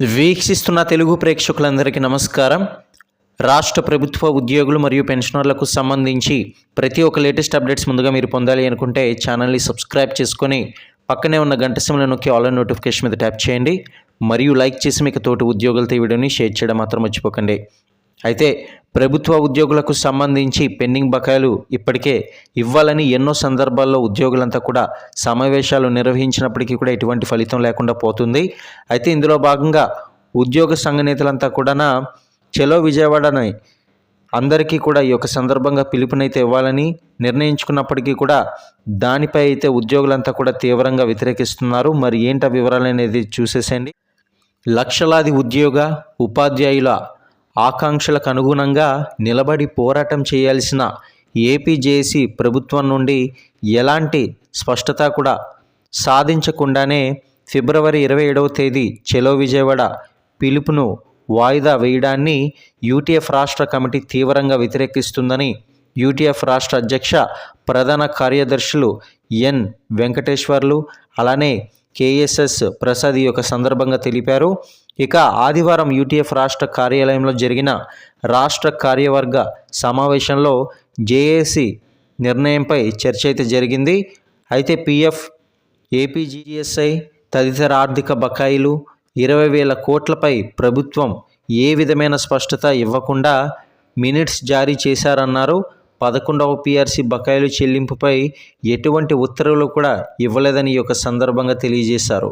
వీక్షిస్తున్న తెలుగు ప్రేక్షకులందరికీ నమస్కారం. రాష్ట్ర ప్రభుత్వ ఉద్యోగులు మరియు పెన్షనర్లకు సంబంధించి ప్రతి ఒక్క లేటెస్ట్ అప్డేట్స్ ముందుగా మీరు పొందాలి అనుకుంటే ఛానల్ని సబ్స్క్రైబ్ చేసుకొని పక్కనే ఉన్న గంట సిమ్లో నొక్కి ఆల్ నోటిఫికేషన్ మీద ట్యాప్ చేయండి. మరియు లైక్ చేసి మీకు తోటి ఉద్యోగులతో ఈ వీడియోని షేర్ చేయడం మాత్రం మర్చిపోకండి. అయితే ప్రభుత్వ ఉద్యోగులకు సంబంధించి పెండింగ్ బకాయిలు ఇప్పటికే ఇవ్వాలని ఎన్నో సందర్భాల్లో ఉద్యోగులంతా కూడా సమావేశాలు నిర్వహించినప్పటికీ కూడా ఎటువంటి ఫలితం లేకుండా పోతుంది. అయితే ఇందులో భాగంగా ఉద్యోగ సంఘ నేతలంతా కూడా చెలో విజయవాడని అందరికీ కూడా ఈ యొక్క సందర్భంగా పిలుపునైతే ఇవ్వాలని నిర్ణయించుకున్నప్పటికీ కూడా దానిపై అయితే ఉద్యోగులంతా కూడా తీవ్రంగా వ్యతిరేకిస్తున్నారు. మరి ఏంటి వివరాలు అనేది చూసేసేయండి. లక్షలాది ఉద్యోగ ఉపాధ్యాయుల ఆకాంక్షలకు అనుగుణంగా నిలబడి పోరాటం చేయాల్సిన ఏపీజేసీ ప్రభుత్వం నుండి ఎలాంటి స్పష్టత కూడా సాధించకుండానే ఫిబ్రవరి ఇరవై ఏడవ తేదీ చెలో విజయవాడ పిలుపును వాయిదా వేయడాన్ని యూటీఎఫ్ రాష్ట్ర కమిటీ తీవ్రంగా వ్యతిరేకిస్తుందని యూటీఎఫ్ రాష్ట్ర అధ్యక్ష ప్రధాన కార్యదర్శులు ఎన్ వెంకటేశ్వర్లు అలానే కేఎస్ఎస్ ప్రసాద్ ఈ యొక్క సందర్భంగా తెలిపారు. ఇక ఆదివారం యూటీఎఫ్ రాష్ట్ర కార్యాలయంలో జరిగిన రాష్ట్ర కార్యవర్గ సమావేశంలో జేఏసీ నిర్ణయంపై చర్చ అయితే జరిగింది. అయితే పిఎఫ్ ఏపీజీఎస్ఐ తదితర ఆర్థిక బకాయిలు ఇరవై వేల కోట్లపై ప్రభుత్వం ఏ విధమైన స్పష్టత ఇవ్వకుండా మినిట్స్ జారీ చేశారన్నారు. పదకొండవ పీఆర్సీ బకాయిలు చెల్లింపుపై ఎటువంటి ఉత్తర్వులు కూడా ఇవ్వలేదని ఈ యొక్క సందర్భంగా తెలియజేశారు.